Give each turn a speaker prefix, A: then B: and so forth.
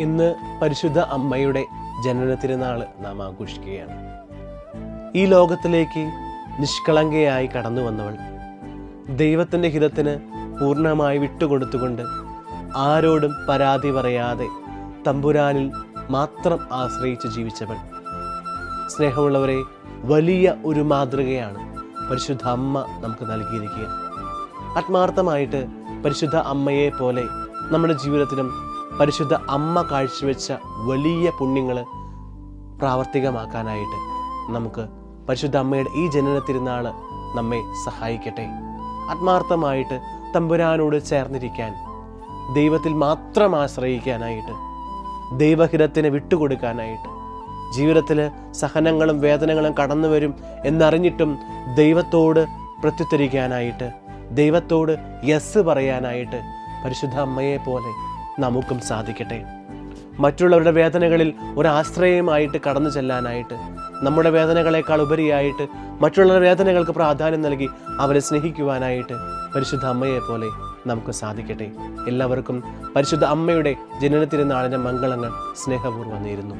A: ഇന്ന് പരിശുദ്ധ അമ്മയുടെ ജനന തിരുനാൾ നാം ആഘോഷിക്കുകയാണ്. ഈ ലോകത്തിലേക്ക് നിഷ്കളങ്കയായി കടന്നു വന്നവൾ ദൈവത്തിന്റെ ഹിതത്തിന് പൂർണമായി വിട്ടുകൊടുത്തുകൊണ്ട് ആരോടും പരാതി പറയാതെ തമ്പുരാനിൽ മാത്രം ആശ്രയിച്ച് ജീവിച്ചവൾ. സ്നേഹമുള്ളവരെ വലിയ ഒരു മാതൃകയാണ് പരിശുദ്ധ അമ്മ നമുക്ക് നൽകിയിരിക്കുക. ആത്മാർത്ഥമായിട്ട് പരിശുദ്ധ അമ്മയെ പോലെ നമ്മുടെ ജീവിതത്തിലും പരിശുദ്ധ അമ്മ കാഴ്ചവെച്ച വലിയ പുണ്യങ്ങൾ പ്രാവർത്തികമാക്കാനായിട്ട് നമുക്ക് പരിശുദ്ധ അമ്മയുടെ ഈ ജനന തിരുനാൾ നമ്മെ സഹായിക്കട്ടെ. ആത്മാർത്ഥമായിട്ട് തമ്പുരാനോട് ചേർന്നിരിക്കാൻ ദൈവത്തിൽ മാത്രം ആശ്രയിക്കാനായിട്ട് ദൈവഹിതത്തിന് വിട്ടുകൊടുക്കാനായിട്ട് ജീവിതത്തിൽ സഹനങ്ങളും വേദനകളും കടന്നു വരും എന്നറിഞ്ഞിട്ടും ദൈവത്തോട് പ്രത്യുത്തരിക്കാനായിട്ട് ദൈവത്തോട് യെസ് പറയാനായിട്ട് പരിശുദ്ധ അമ്മയെ പോലെ നമുക്കും സാധിക്കട്ടെ. മറ്റുള്ളവരുടെ വേദനകളിൽ ഒരാശ്രയമായിട്ട് കടന്നു ചെല്ലാനായിട്ട് നമ്മുടെ വേദനകളെക്കാൾ ഉപരിയായിട്ട് മറ്റുള്ളവരുടെ വേദനകൾക്ക് പ്രാധാന്യം നൽകി അവരെ സ്നേഹിക്കുവാനായിട്ട് പരിശുദ്ധ അമ്മയെ പോലെ നമുക്ക് സാധിക്കട്ടെ. എല്ലാവർക്കും പരിശുദ്ധ അമ്മയുടെ ജനനത്തിരുന്നാളിന്റെ മംഗളങ്ങൾ സ്നേഹപൂർവം നേരുന്നു.